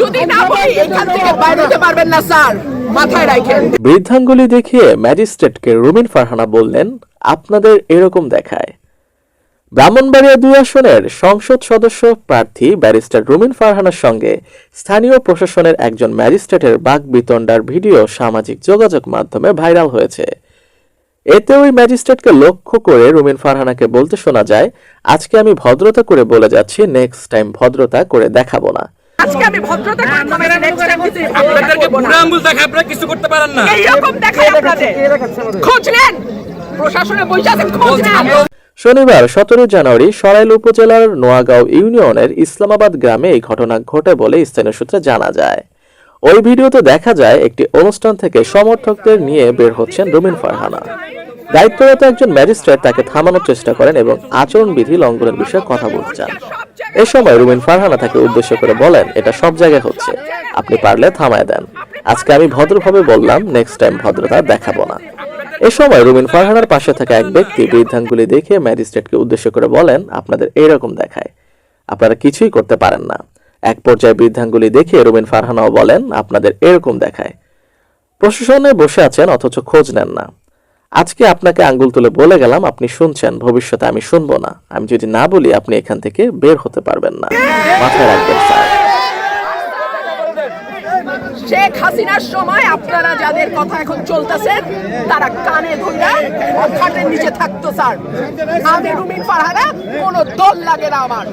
যদি না বলি এখান থেকে বাইরে হতে পারবেন না স্যার। মাথায় রাখেন। বৃদ্ধাঙ্গুলি দেখিয়ে ম্যাজিস্ট্রেটকে রুমিন ফারহানা বললেন আপনাদের এরকম দেখায়। ব্রাহ্মণবাড়িয়া দুই আসনের সংসদ সদস্য প্রার্থী ব্যারিস্টার রুমিন ফারহানার সঙ্গে স্থানীয় প্রশাসনের একজন ম্যাজিস্ট্রেটের বাগবিতণ্ডার ভিডিও সামাজিক যোগাযোগ মাধ্যমে ভাইরাল হয়েছে। এতে ওই ম্যাজিস্ট্রেটকে লক্ষ্য করে রুমিন ফারহানাকে বলতে শোনা যায় আজকে আমি ভদ্রতা করে বলে যাচ্ছি নেক্সট টাইম ভদ্রতা করে দেখাবো না। আজকে আমি ভদ্রতা করে time কিছু আপনাদেরকে বুড়া আঙ্গুল দেখে আপনারা কিছু করতে পারেন না। এইরকম দেখায় আপনাদের। খোঁজ নেন। প্রশাসনে বসে আছেন খোঁজ নেন। শনিবার সতেরো জানুয়ারি সরাইল উপজেলার নোয়াগাঁও ইউনিয়নের ইসলামাবাদ গ্রামে এই ঘটনা ঘটে বলে স্থানীয় সূত্রে জানা যায়। ওই ভিডিওতে দেখা যায় একটি অনুষ্ঠান থেকে সমর্থকদের নিয়ে বের হচ্ছেন রুমিন ফারহানা। দায়িত্বরত একজন ম্যাজিস্ট্রেট তাকে থামানোর চেষ্টা করেন এবং আচরণবিধি লঙ্ঘনের বিষয়ে কথা বলতে চান। এ সময় রুমিন ফারহানা তাকে উদ্দেশ্য করে বলেন, এটা সব জায়গায় হচ্ছে। আপনি পারলে থামায় দেন। আজকে আমি ভদ্রভাবে বললাম নেক্সট টাইম ভদ্রতা দেখাবো না। এ সময় রুমিন ফারহানার পাশে থাকা এক ব্যক্তি বৃদ্ধাঙ্গুলি দেখে ম্যাজিস্ট্রেটকে উদ্দেশ্য করে বলেন, আপনাদের এইরকম দেখায়। আপনারা কিছুই করতে পারেন না। এক পর্যায়ে বৃদ্ধাঙ্গুলি দেখে রুমিন ফারহানাও বলেন, আপনাদের এরকম দেখায়। প্রশাসনে বসে আছেন, অথচ খোঁজ নেন না। আজকে আপনাকে আঙ্গুল তুলে বলে গেলাম, আপনি শুনছেন, ভবিষ্যতে আমি শুনব না। আমি যদি না বলি, আপনি এখান থেকে বের হতে পারবেন না। মাথায় রাখবেন, স্যার। শেখ হাসিনার সময় আপনারা যাদের কথা এখন চলতেছে, তারা কানে ধইরা খাটের নিচে থাকতো, স্যার। আমি রুমিন পাহারা কোনো দল লাগে না আমার।